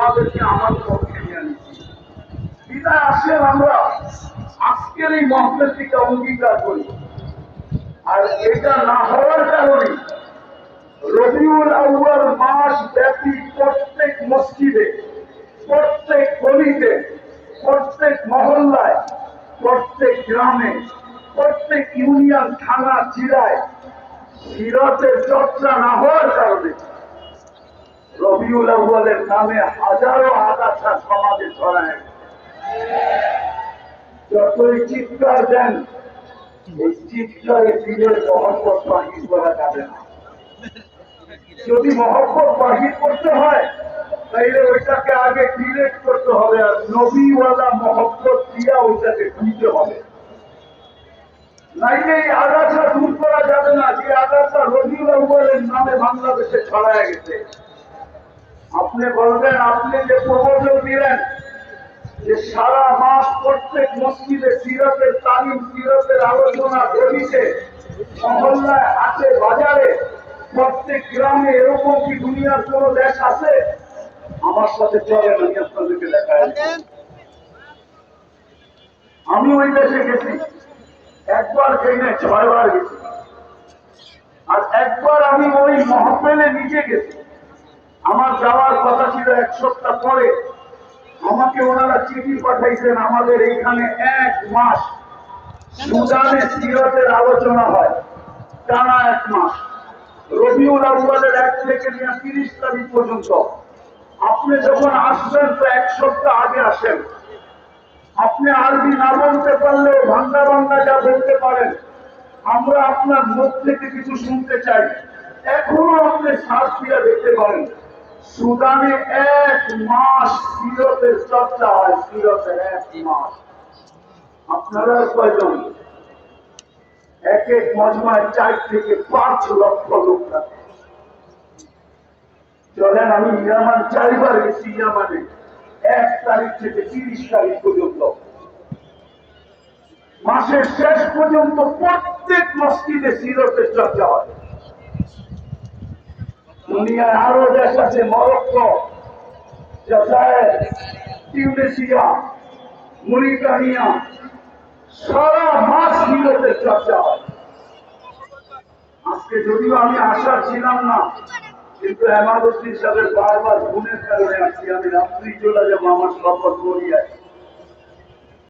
তোমাদেরকে আমার পক্ষে নিয়ে নিচ্ছি। বিদায় আসেন আমরা। আজকের এই মহলের দিকে অঙ্গীকার করি। আর এটা না হওয়ার কারণে রবিউল আউয়াল মাস ব্যাপী প্রত্যেক মসজিদে, প্রত্যেক গলিতে, প্রত্যেক মহল্লায়, প্রত্যেক গ্রামে, প্রত্যেক ইউনিয়ন, থানা, জেলায় সিরতের চর্চা না হওয়ার কারণে রবিউল আউ্বালের নামে হাজারো আগাছা সমাজে ছড়ায়। যতই চিৎকার দেন, এই চিৎকারে দিলের মহব্বত বাহির করা যাবে না। যদি মহব্বত বাহির করতে হয়, তাইলে ওইটাকে আগে ডিরেক্ট করতে হবে আর নবীওয়ালা মহব্বত দিয়া ওইটাকে দিতে হবে। নাইলে এই আগাছা দূর করা যাবে না, যে আগাছা রবিউল আউ্বালের নামে বাংলাদেশে ছড়ায় গেছে। আপনি বলবেন, আপনি যে প্রবচন দিলেন, যে সারা মাস প্রত্যেক মসজিদে সিরতের তালিম, সিরতের আলোচনা গলিতে মহল্লায়, হাটে, বাজারে, প্রত্যেক গ্রামে এরকম কি দুনিয়ার কোন দেশ আছে? আমার সাথে চলেন, আমি আপনাদেরকে দেখাই। আমি ওই দেশে গেছি, একবার ট্রেনে, ছয়বার গেছি। আর একবার আমি ওই মহফেলে নিজে গেছি। আমার যাওয়ার কথা ছিল এক সপ্তাহ পরে। আমাকে ওনারা চিঠি পাঠাইছেন, আমাদের এইখানে এক মাস সুদানে সিরতের আলোচনা হয়। টানা এক মাস। রবিউল আউ্বালের এক থেকে নিয়ে তিরিশ তারিখ পর্যন্ত। আপনি যখন আসবেন তো এক সপ্তাহ আগে আসেন। আপনি আরবি না বলতে পারলেও ভাঙ্গা ভাঙ্গা যা বলতে পারেন। আমরা আপনার মুখ থেকে কিছু শুনতে চাই। এখনও আপনি শ্বাস দিয়ে দেখতে পারেন। সুদানে এক মাস সিরতের চর্চা হয় সিরতের এক মাস। আপনারা কয়জন? এক এক মজমায় চার থেকে পাঁচ লক্ষ লোক থাকে। চলেন, আমি ইয়ামান চারবার গেছি ইয়ামানে। এক তারিখ থেকে তিরিশ তারিখ পর্যন্ত। মাসের শেষ পর্যন্ত প্রত্যেক মসজিদে সিরতের চর্চা হয়। দুনিয়ায় আরও দেশ আছে, মরক্কো টিউনেশিয়া মরিটানিয়া, সারা মাস সিরতের চর্চা আজকে যদিও আমি আশা ছিলাম না, কিন্তু হেমাদুদ্দিন সাহেবের বারবার গুণের কারণে আছি আমি রাত্রি চলে যাব আমার শপথ করি আছি